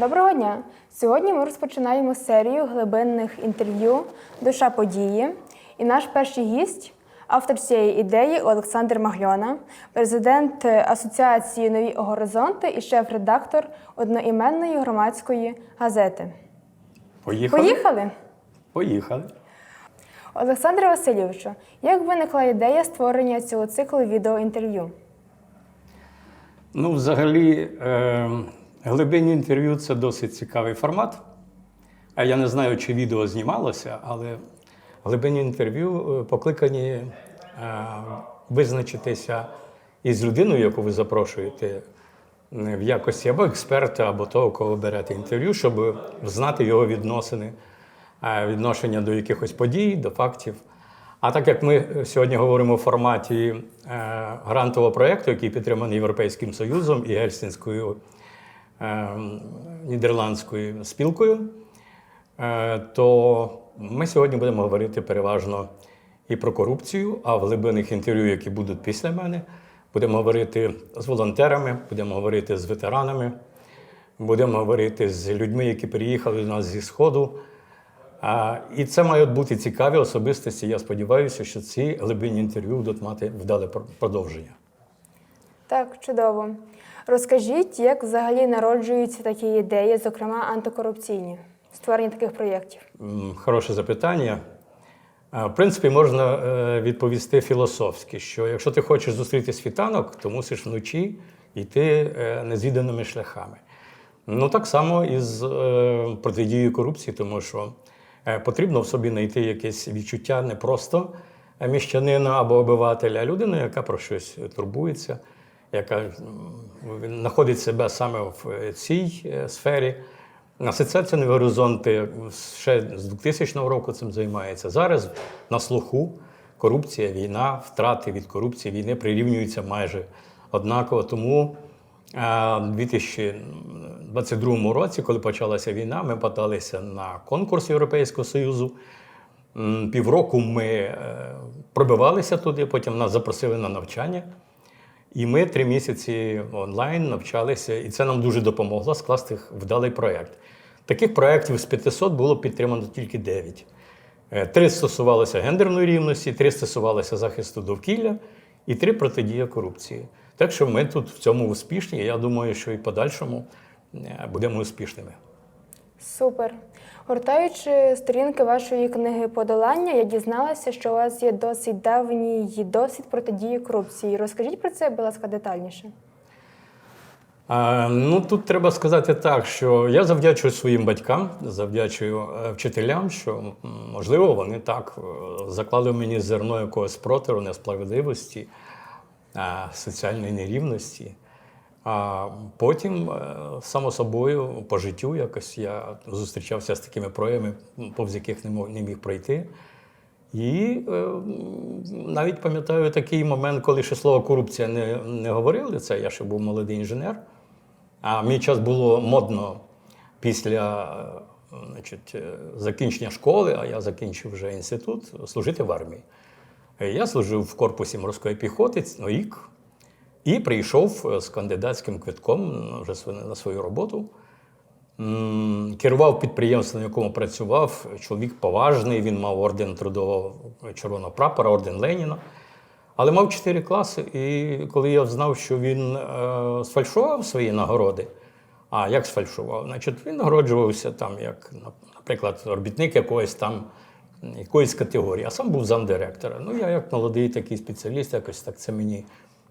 Доброго дня! Сьогодні ми розпочинаємо серію глибинних інтерв'ю Душа події. І наш перший гість, автор цієї ідеї Олександр Магльона, президент Асоціації Нові горизонти і шеф-редактор одноіменної громадської газети. Поїхали? Поїхали! Поїхали. Олександре Васильовичу, як виникла ідея створення цього циклу відеоінтерв'ю? Ну, взагалі, е, глибинні інтерв'ю це досить цікавий формат. А я не знаю, чи відео знімалося, але глибинні інтерв'ю е, покликані е, визначитися із людиною, яку ви запрошуєте, е, в якості або експерта, або того, кого берете інтерв'ю, щоб знати його відносини, відношення до якихось подій, до фактів. А так як ми сьогодні говоримо в форматі грантового проєкту, який підтриманий Європейським Союзом і Гельсінською нідерландською спілкою, е, то ми сьогодні будемо говорити переважно і про корупцію, а в глибинних інтерв'ю, які будуть після мене, будемо говорити з волонтерами, будемо говорити з ветеранами, будемо говорити з людьми, які приїхали до нас зі Сходу. І це мають бути цікаві особистості. Я сподіваюся, що ці глибинні інтерв'ю будуть мати вдале продовження. Так, чудово. Розкажіть, як взагалі народжуються такі ідеї, зокрема антикорупційні, створення таких проєктів? Хороше запитання. В принципі, можна е, відповісти філософськи, що якщо ти хочеш зустріти світанок, то мусиш вночі йти е, незвіданими шляхами. Ну, так само і з е, протидією корупції, тому що потрібно в собі знайти якесь відчуття не просто міщанина або обивателя, а людини, яка про щось турбується, яка знаходить себе саме в цій е, сфері. Асоціація «Нові горизонти ще з 2000 року цим займається. Зараз на слуху корупція, війна, втрати від корупції, війни прирівнюються майже однаково. Тому е, у 2022 році, коли почалася війна, ми подалися на конкурс Європейського Союзу. Півроку ми е, пробивалися туди, потім нас запросили на навчання. І ми три місяці онлайн навчалися, і це нам дуже допомогло скласти вдалий проєкт. Таких проєктів з 500 було підтримано тільки 9. Е, Три стосувалися гендерної рівності, три стосувалися захисту довкілля і три протидія корупції. Так що ми тут в цьому успішні. Я думаю, що і подальшому е, будемо успішними. Супер. Гортаючи сторінки вашої книги Подолання, я дізналася, що у вас є досить давній досвід протидії корупції. Розкажіть про це, будь ласка, детальніше. А, ну тут треба сказати так, що я завдячую своїм батькам, завдячую е, вчителям, що можливо вони так е, заклали мені зерно якогось спротиву, несправедливості, соціальної нерівності. А потім, е, само собою, по життю якось я зустрічався з такими проявами, повз яких не міг пройти. І е, навіть пам'ятаю такий момент, коли ще слово корупція не, не говорили. Це я ще був молодий інженер. А мій час було модно після е, значить, е, закінчення школи, а я закінчив вже інститут, служити в армії. Я служив в корпусі морської піхоти ну, рік і прийшов е, з кандидатським квитком вже на свою роботу. Керував підприємством, на якому працював. Чоловік поважний, він мав орден трудового червоного прапора, орден Леніна. Але мав чотири класи, і коли я знав, що він е, сфальшував свої нагороди, а як сфальшував? Значить, він нагороджувався там, як, наприклад, робітник якоїсь там якоїсь категорії, а сам був замдиректора. Ну, я як молодий такий спеціаліст, якось так це мені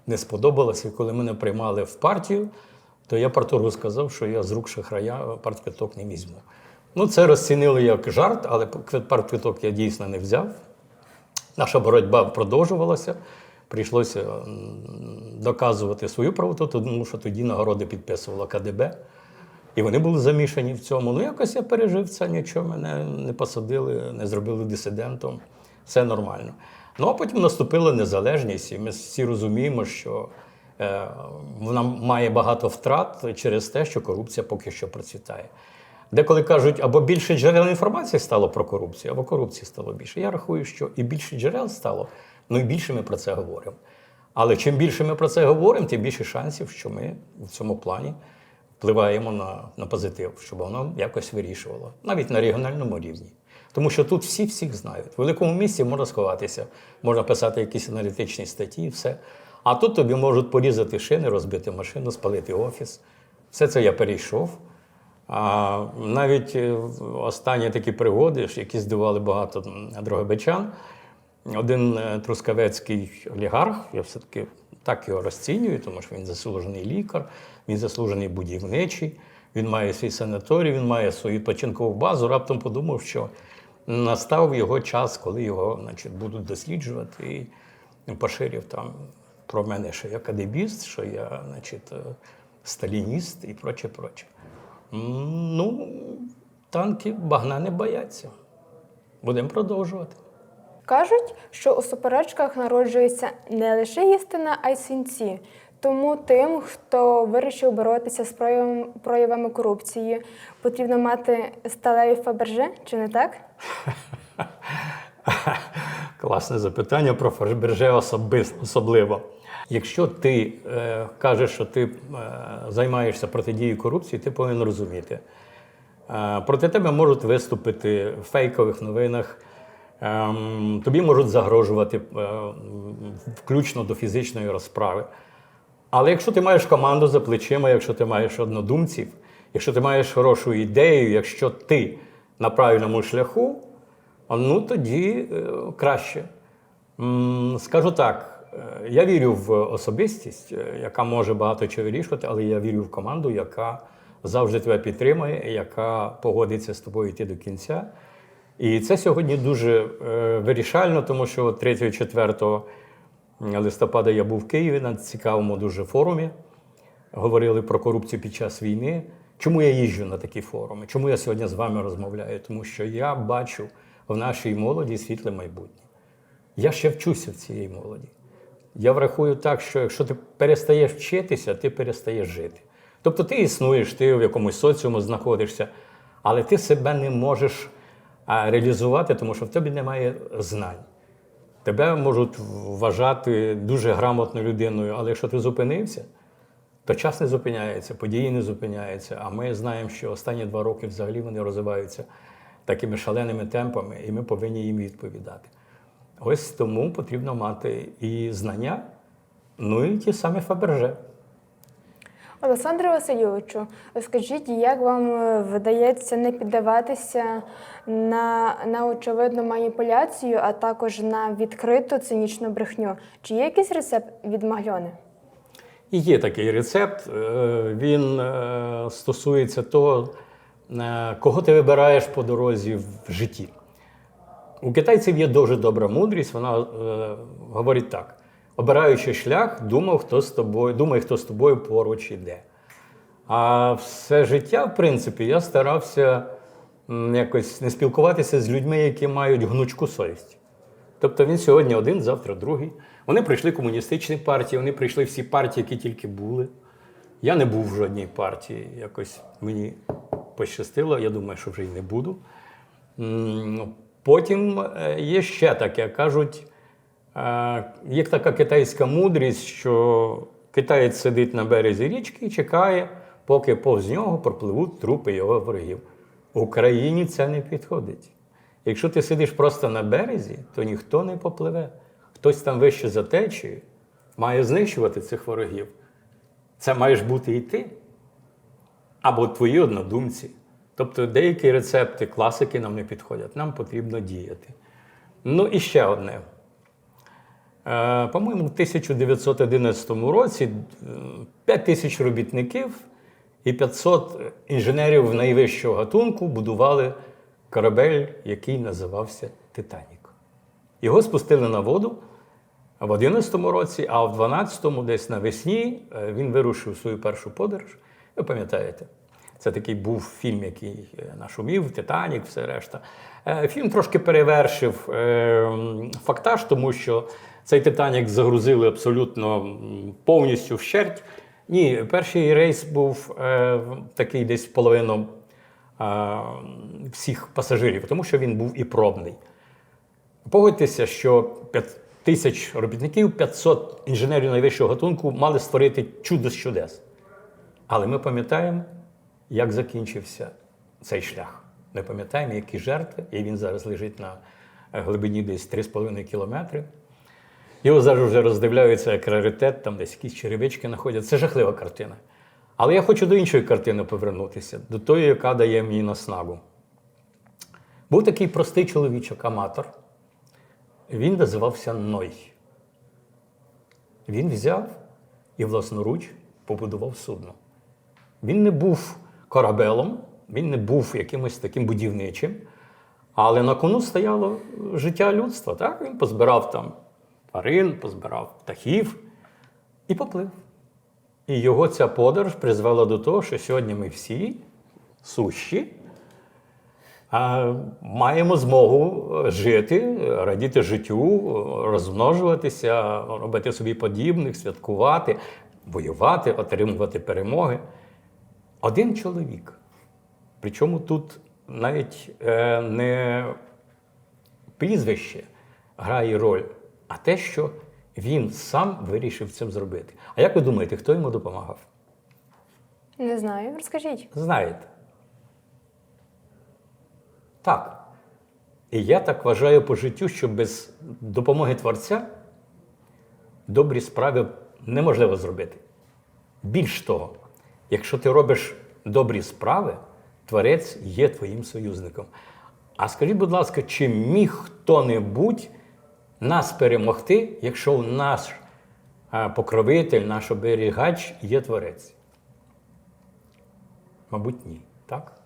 не сподобалося. І коли мене приймали в партію, то я парторгу сказав, що я з рук шахрая партквиток не візьму. Ну, це розцінили як жарт, але партквиток я дійсно не взяв. Наша боротьба продовжувалася. Прийшлося доказувати свою правоту, тому що тоді нагороди підписувала КДБ. І вони були замішані в цьому. Ну, якось я пережив це, нічого мене не посадили, не зробили дисидентом. Все нормально. Ну, а потім наступила незалежність, і ми всі розуміємо, що е, вона має багато втрат через те, що корупція поки що процвітає. Деколи кажуть, або більше джерел інформації стало про корупцію, або корупції стало більше. Я рахую, що і більше джерел стало, ну і більше ми про це говоримо. Але чим більше ми про це говоримо, тим більше шансів, що ми в цьому плані впливаємо на, на позитив, щоб воно якось вирішувало, навіть на регіональному рівні. Тому що тут всі всіх знають. В великому місті можна сховатися, можна писати якісь аналітичні статті, все. А тут тобі можуть порізати шини, розбити машину, спалити офіс. Все це я перейшов. А навіть е, останні такі пригоди, які здивували багато дрогобичан, один е, трускавецький олігарх, я все-таки так його розцінюю, тому що він заслужений лікар, він заслужений будівничий, він має свій санаторій, він має свою відпочинкову базу. Раптом подумав, що настав його час, коли його значить, будуть досліджувати, і поширив там про мене, що я кадебіст, що я значить, е, сталініст і проче, проче. Ну, танки багна не бояться. Будемо продовжувати. Кажуть, що у суперечках народжується не лише істина, а й свінці. Тому тим, хто вирішив боротися з проявами, проявами корупції, потрібно мати сталеві фаберже, чи не так? Класне запитання про особис- особливо. Якщо ти е, кажеш, що ти е, займаєшся протидією корупції, ти повинен розуміти. Е, проти тебе можуть виступити в фейкових новинах, ем, тобі можуть загрожувати е, включно до фізичної розправи. Але якщо ти маєш команду за плечима, якщо ти маєш однодумців, якщо ти маєш хорошу ідею, якщо ти на правильному шляху, ну тоді е, краще. Скажу так, е, я вірю в особистість, е, яка може багато чого вирішувати, але я вірю в команду, яка завжди тебе підтримує, яка погодиться з тобою йти до кінця. І це сьогодні дуже вирішально, тому що 3-4 листопада я був в Києві на цікавому дуже форумі. Говорили про корупцію під час війни. Чому я їжджу на такі форуми? Чому я сьогодні з вами розмовляю? Тому що я бачу в нашій молоді світле майбутнє. Я ще вчуся в цієї молоді. Я врахую так, що якщо ти перестаєш вчитися, ти перестаєш жити. Тобто ти існуєш, ти в якомусь соціуму знаходишся, але ти себе не можеш реалізувати, тому що в тебе немає знань. Тебе можуть вважати дуже грамотною людиною, але якщо ти зупинився, то час не зупиняється, події не зупиняються. А ми знаємо, що останні два роки взагалі вони розвиваються такими шаленими темпами, і ми повинні їм відповідати. Ось тому потрібно мати і знання, ну і ті самі фаберже. Олександре Васильовичу, скажіть, як вам е, вдається не піддаватися на, на очевидну маніпуляцію, а також на відкриту цинічну брехню? Чи є якийсь рецепт від Магльони? Є такий рецепт. е, Він е, стосується того, кого ти вибираєш по дорозі в житті. У китайців є дуже добра мудрість, вона говорить так: обираючи шлях, думав, хто з тобою, думай, хто з тобою поруч іде. А все життя, в принципі, я старався якось не спілкуватися з людьми, які мають гнучку совість. Тобто він сьогодні один, завтра другий. Вони прийшли комуністичні партії, вони прийшли всі партії, які тільки були. Я не був в жодній партії. Якось мені пощастило, я думаю, що вже й не буду. Потім е, є ще таке, кажуть, є така китайська мудрість, що китаєць сидить на березі річки і чекає, поки повз нього пропливуть трупи його ворогів. Україні це не підходить. Якщо ти сидиш просто на березі, то ніхто не попливе. Хтось там вище за течією має знищувати цих ворогів. Це маєш бути і ти або твої однодумці. Тобто деякі рецепти, класики нам не підходять, нам потрібно діяти. Ну і ще одне. Е, По-моєму, в 1911 році е, 5 тисяч робітників і 500 інженерів найвищого гатунку будували корабель, який називався Титанік. Його спустили на воду в 11-му році, а в 12-му, десь навесні, е, він вирушив свою першу подорож. Ви пам'ятаєте, це такий був фільм, який е, нашумів, Титанік, все решта. Е, Фільм трошки перевершив е, фактаж, тому що цей Титанік загрузили абсолютно повністю вщерть. Ні, перший рейс був е, такий десь половину е, всіх пасажирів, тому що він був і пробний. Погодьтеся, що 5 тисяч робітників, 500 інженерів найвищого гатунку мали створити чудо з чудес. Але ми пам'ятаємо, як закінчився цей шлях. Ми пам'ятаємо, які жертви, і він зараз лежить на глибині десь 3,5 кілометри. Його зараз вже роздивляються як раритет, там десь якісь черевички знаходять. Це жахлива картина. Але я хочу до іншої картини повернутися, до тої, яка дає мені наснагу. Був такий простий чоловічок, аматор. Він називався Ной. Він взяв і власноруч побудував судно. Він не був корабелом, він не був якимось таким будівничим, але на кону стояло життя людства. Так? Він позбирав там тварин, позбирав птахів і поплив. І його ця подорож призвела до того, що сьогодні ми всі сущі, маємо змогу жити, радіти життю, розмножуватися, робити собі подібних, святкувати, воювати, отримувати перемоги. Один чоловік. Причому тут навіть е, не прізвище грає роль, а те, що він сам вирішив цим зробити. А як ви думаєте, хто йому допомагав? Не знаю, розкажіть. Знаєте. Так. І я так вважаю по життю, що без допомоги Творця добрі справи неможливо зробити. Більш того, якщо ти робиш добрі справи, Творець є твоїм союзником. А скажіть, будь ласка, чи міг хто-небудь нас перемогти, якщо наш покровитель, наш оберігач є Творець? Мабуть, ні. Так?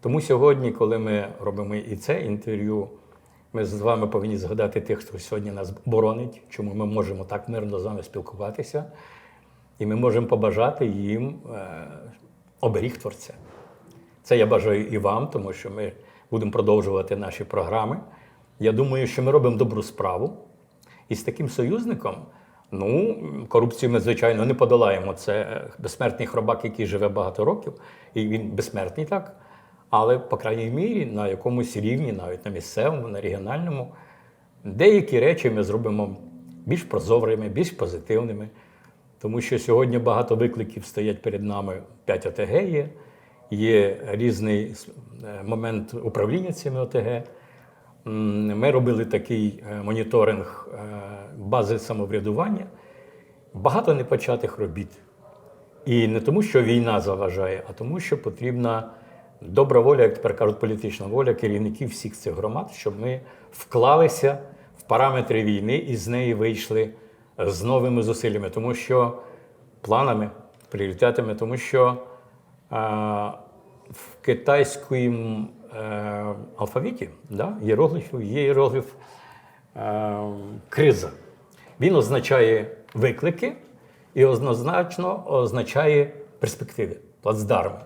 Тому сьогодні, коли ми робимо і це інтерв'ю, ми з вами повинні згадати тих, хто сьогодні нас боронить, чому ми можемо так мирно з вами спілкуватися, і ми можемо побажати їм е, оберіг Творця. Це я бажаю і вам, тому що ми будемо продовжувати наші програми. Я думаю, що ми робимо добру справу. І з таким союзником, ну, корупцію ми, звичайно, не подолаємо. Це безсмертний хробак, який живе багато років, і він безсмертний так. Але, по крайній мірі, на якомусь рівні, навіть на місцевому, на регіональному, деякі речі ми зробимо більш прозорими, більш позитивними. Тому що сьогодні багато викликів стоять перед нами 5 ОТГ є, є різний е, момент управління цими ОТГ. Ми робили такий е, моніторинг е, бази самоврядування. Багато непочатих робіт. І не тому, що війна заважає, а тому, що потрібна добра воля, як тепер кажуть, політична воля керівників всіх цих громад, щоб ми вклалися в параметри війни і з неї вийшли з новими зусиллями, тому що планами, пріоритетами, тому що е, в китайському е, алфавіті да, іерогліфів, є іерогліф е, криза. Він означає виклики і однозначно означає перспективи, плацдарми.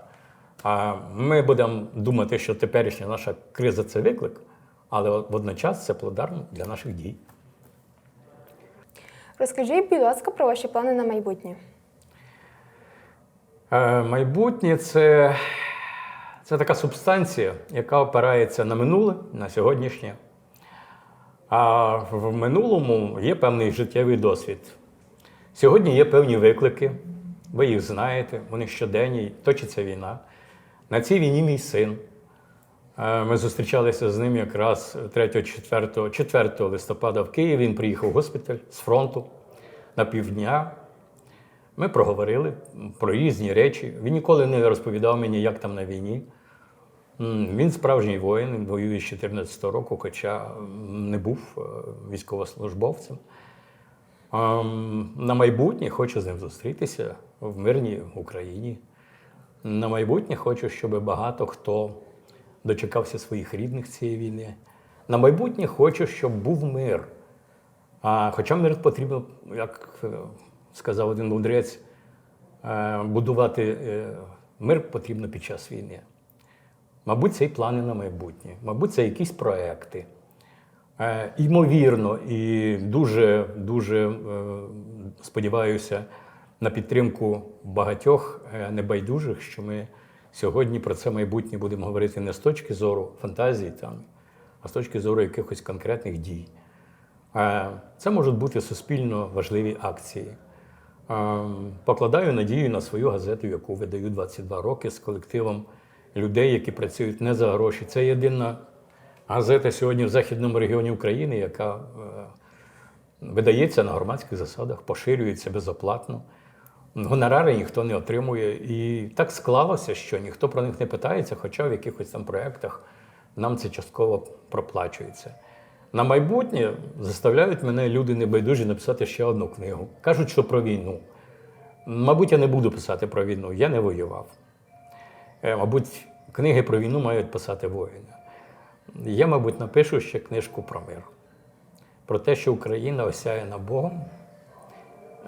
А ми будемо думати, що теперішня наша криза це виклик, але водночас це плацдарм для наших дій. Розкажіть, будь ласка, про ваші плани на майбутнє. Е, Майбутнє це, це така субстанція, яка опирається на минуле, на сьогоднішнє. А в минулому є певний життєвий досвід. Сьогодні є певні виклики, ви їх знаєте, вони щоденні, точиться війна. На цій війні мій син. Е, Ми зустрічалися з ним якраз 3-4 4 листопада в Києві. Він приїхав в госпіталь з фронту на півдня. Ми проговорили про різні речі. Він ніколи не розповідав мені, як там на війні. Він справжній воїн, він воює з 14 року, хоча не був е, військовослужбовцем. Ем, На майбутнє хочу з ним зустрітися в мирній Україні. На майбутнє хочу, щоб багато хто дочекався своїх рідних цієї війни. На майбутнє хочу, щоб був мир. Хоча мир потрібно, як е, сказав один мудрець, е, будувати мир потрібно під час війни. Мабуть, це і плани на майбутнє, мабуть, це якісь проекти. Е, Ймовірно, і дуже, дуже е, сподіваюся на підтримку багатьох е, небайдужих, що ми сьогодні про це майбутнє будемо говорити не з точки зору фантазії, там, а з точки зору якихось конкретних дій. Е, Це можуть бути суспільно важливі акції. Е, Покладаю надію на свою газету, яку видаю 22 роки з колективом людей, які працюють не за гроші. Це єдина газета сьогодні в західному регіоні України, яка е, видається на громадських засадах, поширюється безоплатно. Гонорари ніхто не отримує. І так склалося, що ніхто про них не питається, хоча в якихось там проєктах нам це частково проплачується. На майбутнє заставляють мене люди небайдужі написати ще одну книгу. Кажуть, що про війну. Мабуть, я не буду писати про війну, я не воював. Е, Мабуть, книги про війну мають писати воїни. Я, мабуть, напишу ще книжку про мир, про те, що Україна осяяна Богом,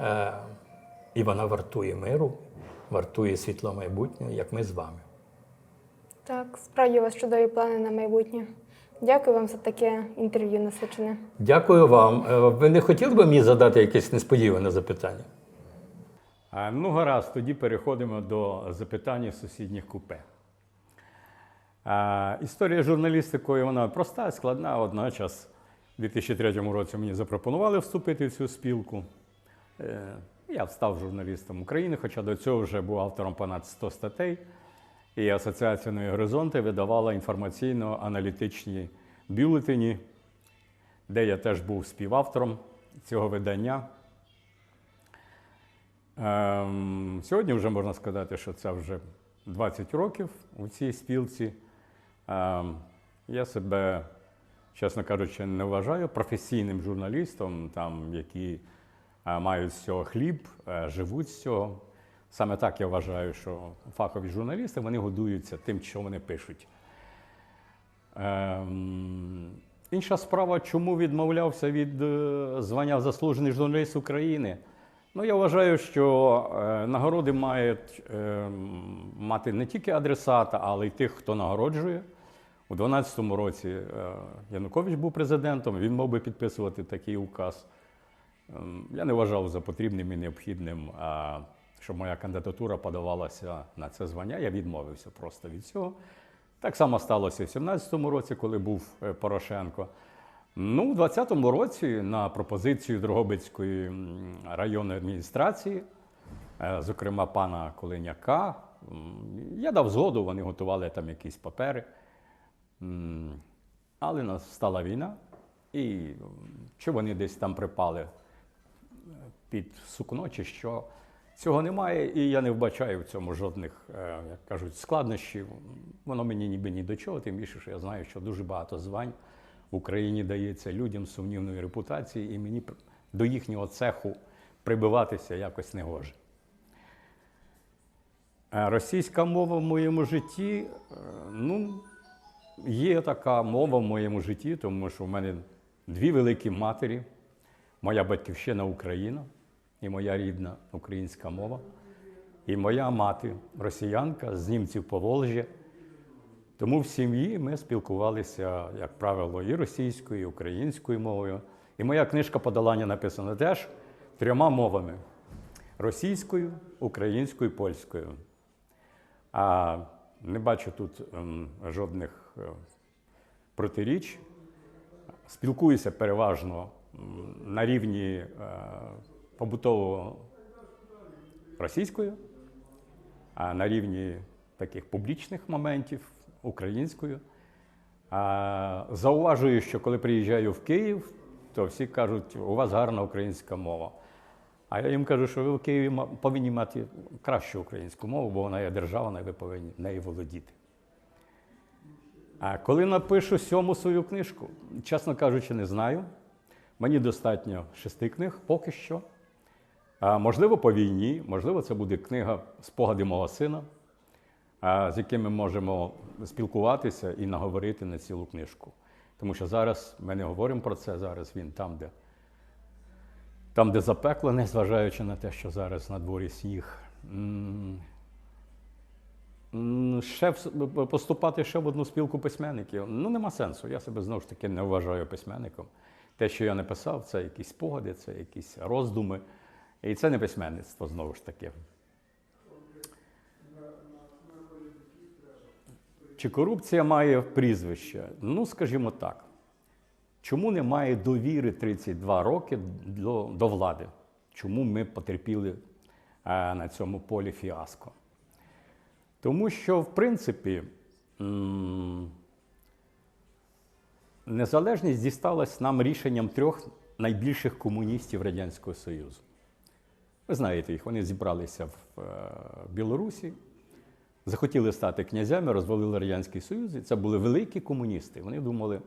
е, і вона вартує миру, вартує світло майбутнього, як ми з вами. Так, справді у вас чудові плани на майбутнє. Дякую вам за таке інтерв'ю насичене. Дякую вам. Е, Ви не хотіли б мені задати якесь несподіване запитання? Ну, гаразд, тоді переходимо до запитань із сусідніх купе. Історія журналістикою вона проста, складна. Одночас у 2003 році мені запропонували вступити в цю спілку. Е, Я став журналістом України, хоча до цього вже був автором понад 100 статей. І Асоціація «Нові горизонти видавала інформаційно-аналітичні бюлетені, де я теж був співавтором цього видання. Ем, сьогодні вже можна сказати, що це вже 20 років у цій спілці. Ем, я себе, чесно кажучи, не вважаю професійним журналістом, там, які е, мають з цього хліб, е, живуть з цього. Саме так я вважаю, що фахові журналісти вони годуються тим, що вони пишуть. Ем, інша справа, чому відмовлявся від е, звання заслужений журналіст України. Ну, я вважаю, що е, нагороди мають е, мати не тільки адресата, але й тих, хто нагороджує. У 2012 році е, Янукович був президентом, він мав би підписувати такий указ. Ем, Я не вважав за потрібним і необхідним, а, щоб моя кандидатура подавалася на це звання. Я відмовився просто від цього. Так само сталося і в 2017 році, коли був е, Порошенко. Ну, у 2020 році на пропозицію Дрогобицької районної адміністрації, е, зокрема пана Колиняка, я дав згоду, вони готували там якісь папери. Але настала війна, і чи вони десь там припали під сукно, чи що. Цього немає, і я не вбачаю в цьому жодних, е, як кажуть, складнощів. Воно мені ніби ні до чого, тим більше, що я знаю, що дуже багато звань в Україні дається людям сумнівної репутації, і мені до їхнього цеху прибиватися якось не гоже. Е, Російська мова в моєму житті, е, ну, є така мова в моєму житті, тому що в мене дві великі матері. Моя батьківщина Україна і моя рідна українська мова. І моя мати росіянка з німців Поволжя. Тому в сім'ї ми спілкувалися, як правило, і російською, і українською мовою. І моя книжка подолання написана теж трьома мовами: російською, українською, польською. А не бачу тут ем, жодних е, протиріч. Спілкуюся переважно на рівні е, побутового російською, а на рівні таких публічних моментів українською. А, зауважую, що коли приїжджаю в Київ, то всі кажуть, у вас гарна українська мова. А я їм кажу, що ви в Києві повинні мати кращу українську мову, бо вона є державна, і ви повинні нею володіти. А коли напишу сьому свою книжку, чесно кажучи, не знаю. Мені достатньо шести книг поки що. А, можливо, по війні, можливо, це буде книга Спогади мого сина, з яким ми можемо спілкуватися і наговорити на цілу книжку. Тому що зараз ми не говоримо про це, зараз він там, де, там, де запекло, незважаючи на те, що зараз на дворі сніг. Ще поступати ще в одну спілку письменників. Ну, нема сенсу. Я себе знову ж таки не вважаю письменником. Те, що я написав, це якісь спогади, це якісь роздуми. І це не письменництво знову ж таки. Чи корупція має прізвище? Ну, скажімо так. Чому немає довіри 32 роки до, до влади? Чому ми потерпіли е, на цьому полі фіаско. Тому що, в принципі, незалежність дісталась нам рішенням трьох найбільших комуністів Радянського Союзу. Ви знаєте їх, вони зібралися в е, Білорусі, захотіли стати князями, розвалили Радянський Союз, і це були великі комуністи. Вони думали,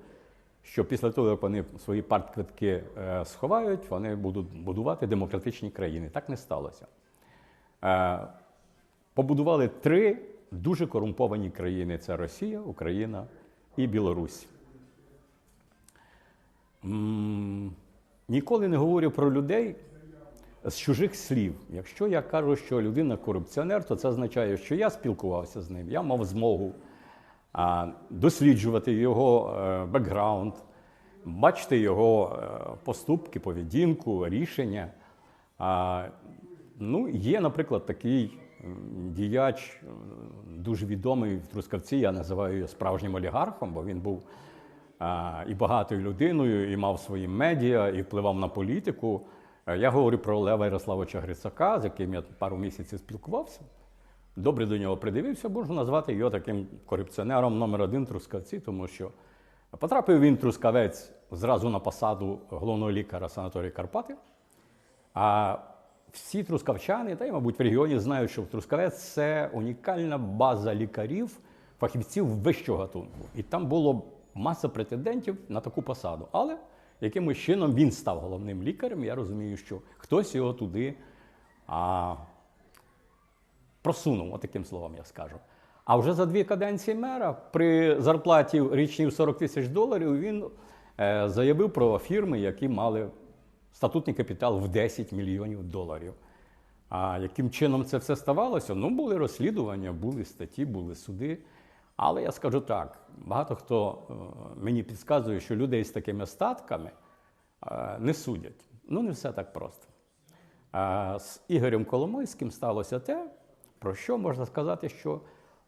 що після того, як вони свої партквитки е, сховають, вони будуть будувати демократичні країни. Так не сталося. Е, Побудували три дуже корумповані країни: це Росія, Україна і Білорусь. Ніколи не говорю про людей з чужих слів. Якщо я кажу, що людина корупціонер, то це означає, що я спілкувався з ним, я мав змогу досліджувати його е, бекграунд, бачити його е, поступки, поведінку, рішення. Ну, є, наприклад, такий діяч, дуже відомий в Трускавці, я називаю його справжнім олігархом, бо він був і багатою людиною, і мав свої медіа, і впливав на політику. Е, Я говорю про Лева Ярославовича Грицака, з яким я пару місяців спілкувався. Добре до нього придивився, можу назвати його таким корупціонером номер один Трускавці, тому що потрапив він Трускавець зразу на посаду головного лікаря санаторії Карпати. А всі трускавчани, та й, мабуть, в регіоні знають, що Трускавець це унікальна база лікарів, фахівців вищого гатунку. І там було маса претендентів на таку посаду. Але якимось чином він став головним лікарем. Я розумію, що хтось його туди а, просунув, отаким словом я скажу. А вже за дві каденції мера при зарплаті річній 40 тисяч доларів він е, заявив про фірми, які мали статутний капітал в 10 мільйонів доларів. А яким чином це все ставалося? Ну, були розслідування, були статті, були суди. Але я скажу так: багато хто е, мені підказує, що людей з такими статками е, не судять. Ну, не все так просто. З Ігорем Коломойським сталося те, про що можна сказати, що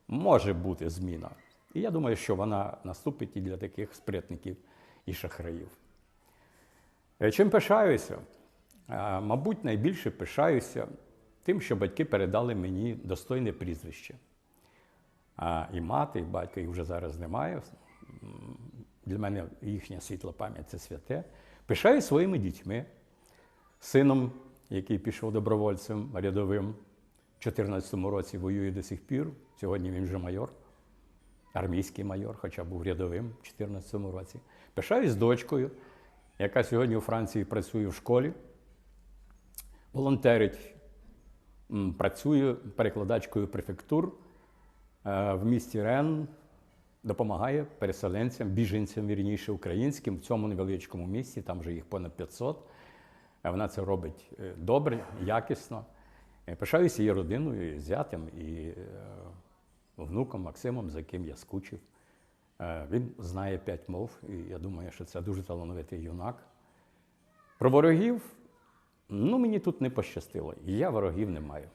може бути зміна. І я думаю, що вона наступить і для таких спритників і шахраїв. Е, Чим пишаюся? Е, Мабуть, найбільше пишаюся тим, що батьки передали мені достойне прізвище. А і мати, і батько їх вже зараз немає. Для мене їхня світла пам'ять це святе. Пишаюсь своїми дітьми, сином, який пішов добровольцем рядовим в 2014 році, воює до сих пір. Сьогодні він вже майор, армійський майор, хоча був рядовим в 2014 році. Пишаюсь дочкою, яка сьогодні у Франції працює в школі, волонтерить, працює перекладачкою префектур в місті Рен, допомагає переселенцям, біженцям, вірніше, українським в цьому невеличкому місті, там вже їх понад 500. Е, Вона це робить е, добре, якісно. Е, Пишаюся її родиною, і зятем, і е, внуком Максимом, за яким я скучив. Е, Він знає п'ять мов, і я думаю, що це дуже талановитий юнак. Про ворогів, ну мені тут не пощастило, і я ворогів не маю.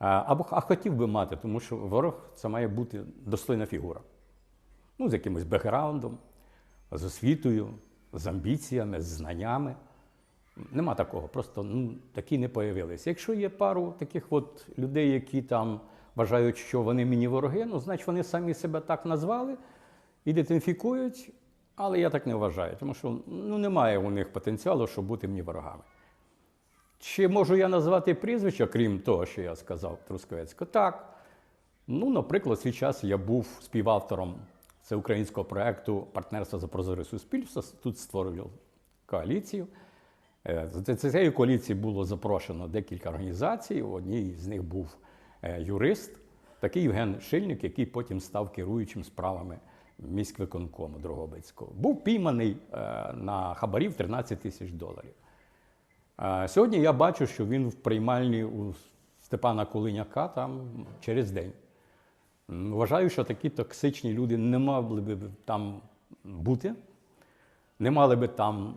Або а хотів би мати, тому що ворог це має бути достойна фігура. Ну, з якимось бекграундом, з освітою, з амбіціями, з знаннями. Нема такого, просто ну, такі не появилися. Якщо є пару таких от людей, які там вважають, що вони мені вороги, ну, значить вони самі себе так назвали, ідентифікують, але я так не вважаю, тому що ну, немає у них потенціалу, щоб бути мені ворогами. Чи можу я назвати прізвища, крім того, що я сказав Трускавецько? Так. Ну, наприклад, свій час я був співавтором всеукраїнського проєкту Партнерство за прозоре суспільство. Тут створював коаліцію. Е, З цієї коаліції було запрошено декілька організацій. У одній з них був е, юрист, такий Євген Шильник, який потім став керуючим справами міськвиконкому Дрогобицького. Був пійманий е, на хабарів 13 тисяч доларів. Сьогодні я бачу, що він в приймальні у Степана Колиняка там через день. Вважаю, що такі токсичні люди не мали би там бути, не мали би там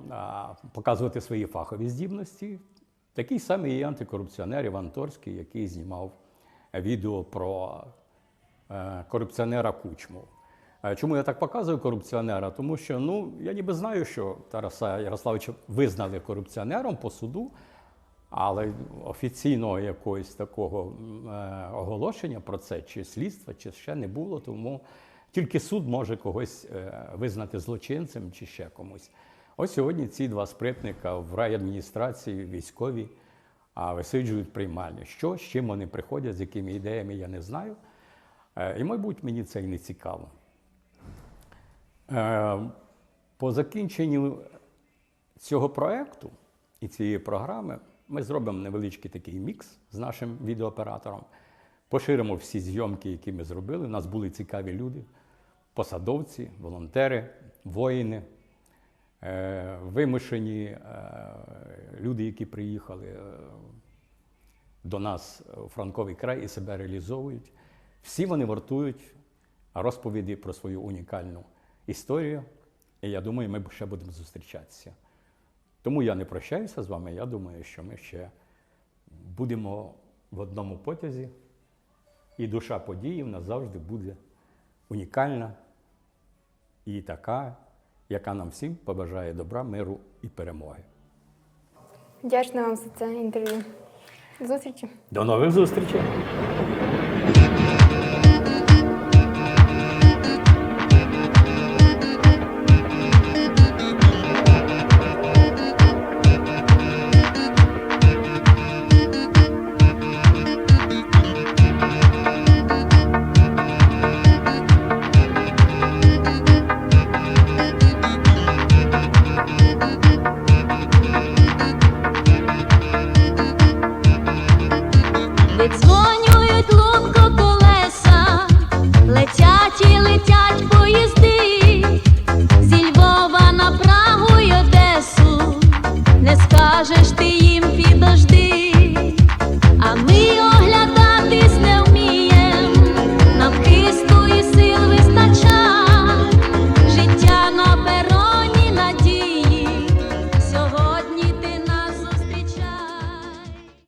показувати свої фахові здібності. Такий самий і антикорупціонер Іван Торський, який знімав відео про е, корупціонера Кучму. Е, Чому я так показую корупціонера? Тому що ну, я ніби знаю, що Тараса Ярославича визнали корупціонером по суду, Але офіційного якогось такого е, оголошення про це, чи слідства, чи ще не було, тому тільки суд може когось е, визнати злочинцем чи ще комусь. Ось сьогодні ці два спритника в райадміністрації, військові, а висиджують приймальні. Що, з чим вони приходять, з якими ідеями, я не знаю. І, мабуть, мені це і не цікаво. Е, По закінченню цього проекту і цієї програми ми зробимо невеличкий такий мікс з нашим відеооператором, поширимо всі зйомки, які ми зробили. У нас були цікаві люди, посадовці, волонтери, воїни, е, вимушені е, люди, які приїхали до нас у Франковий край і себе реалізовують. Всі вони вартують розповіді про свою унікальну історію. І я думаю, ми ще будемо зустрічатися. Тому я не прощаюся з вами. Я думаю, що ми ще будемо в одному потязі, і душа події в нас завжди буде унікальна і така, яка нам всім побажає добра, миру і перемоги. Вдячна вам за це інтерв'ю. До зустрічі! До нових зустрічей!